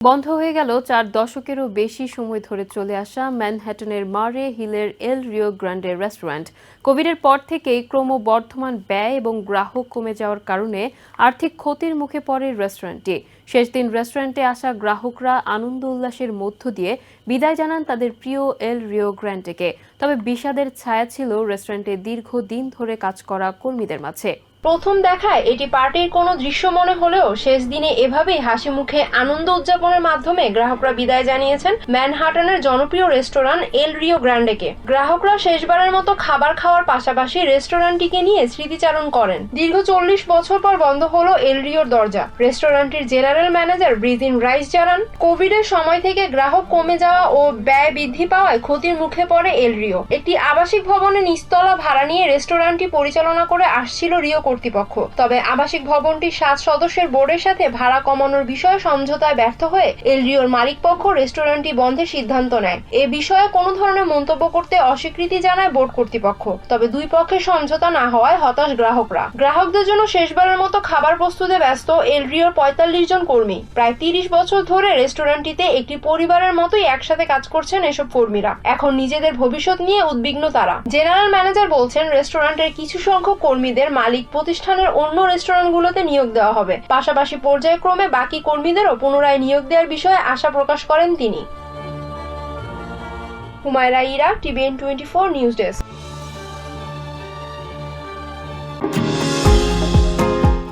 বন্ধ হয়ে গেল চার দশকেরও বেশি সময় ধরে চলে আসা ম্যানহ্যাটনের মারে হিলের এল রিও গ্র্যান্ডে রেস্টুরেন্ট। কোভিডের পর থেকেই ক্রমবর্ধমান ব্যয় এবং গ্রাহক কমে যাওয়ার কারণে আর্থিক ক্ষতির মুখে পড়ে রেস্টুরেন্টটি। শেষ দিন রেস্টুরেন্টে আসা গ্রাহকরা আনন্দ উল্লাসের মধ্য দিয়ে বিদায় জানান তাদের প্রিয় এল রিও গ্র্যান্ডেকে তবে বিষাদের ছায়া ছিল রেস্টুরেন্টে দীর্ঘ দিন ধরে কাজ করা কর্মীদের মাঝে। প্রথম দেখায় এটি পার্টির কোনো দৃশ্য মনে হলেও শেষ দিনে এভাবেই হাসি মুখে আনন্দ উদযাপনের মাধ্যমে গ্রাহকরা বিদায় জানিয়েছেন ম্যানহাটনের জনপ্রিয় রেস্টুরেন্ট এল রিও গ্র্যান্ডেকে গ্রাহকরা শেষবারের মতো খাবার খাওয়ার পাশাপাশি রেস্টুরেন্টটিকে নিয়ে স্মৃতিচারণ করেন। দীর্ঘ চল্লিশ বছর পর বন্ধ হলো এল রিওর দরজা। রেস্টুরেন্টটির জেনারেল ম্যানেজার ব্রিজিন রাইস জানান, কোভিডের সময় থেকে গ্রাহক কমে যাওয়া ও ব্যয় বৃদ্ধি পাওয়ায় ক্ষতির মুখে পড়ে এল রিও একটি আবাসিক ভবনে নিস্তলা ভাড়া নিয়ে রেস্টুরেন্টটি পরিচালনা করে আসছিল রিও কর্তৃপক্ষ। তবে আবাসিক ভবনটি সাত সদস্যের বোর্ডের সাথে ভাড়া কমানোর বিষয়ে সমঝোতায় ব্যর্থ হয়ে এল রিওর মালিকপক্ষ রেস্টুরেন্টটি বন্ধের সিদ্ধান্ত নেয়। এ বিষয়ে কোনো ধরনের মন্তব্য করতে অস্বীকৃতি জানায় বোর্ড কর্তৃপক্ষ। তবে দুই পক্ষের সমঝোতা না হওয়ায় হতাশ গ্রাহকরা। গ্রাহকদের জন্য শেষবারের মতো খাবার প্রস্তুতে ব্যস্ত এল রিওর পঁয়তাল্লিশ জন কর্মী। প্রায় তিরিশ বছর ধরে রেস্টুরেন্টটিতে একটি পরিবারের মতোই একসাথে কাজ করছেন এসব কর্মীরা। এখন নিজেদের ভবিষ্যৎ নিয়ে উদ্বিগ্ন তারা। জেনারেল ম্যানেজার বলছেন, রেস্টুরেন্টের কিছু সংখ্যক কর্মীদের মালিক প্রতিষ্ঠানের অন্য রেস্টুরেন্টগুলোতে নিয়োগ দেওয়া হবে। পাশাপাশি পর্যায়ক্রমে বাকি কর্মীদেরও পুনরায় নিয়োগ দেওয়ার বিষয়ে আশা প্রকাশ করেন তিনি। Humaira Ira, TVN twenty four news desk.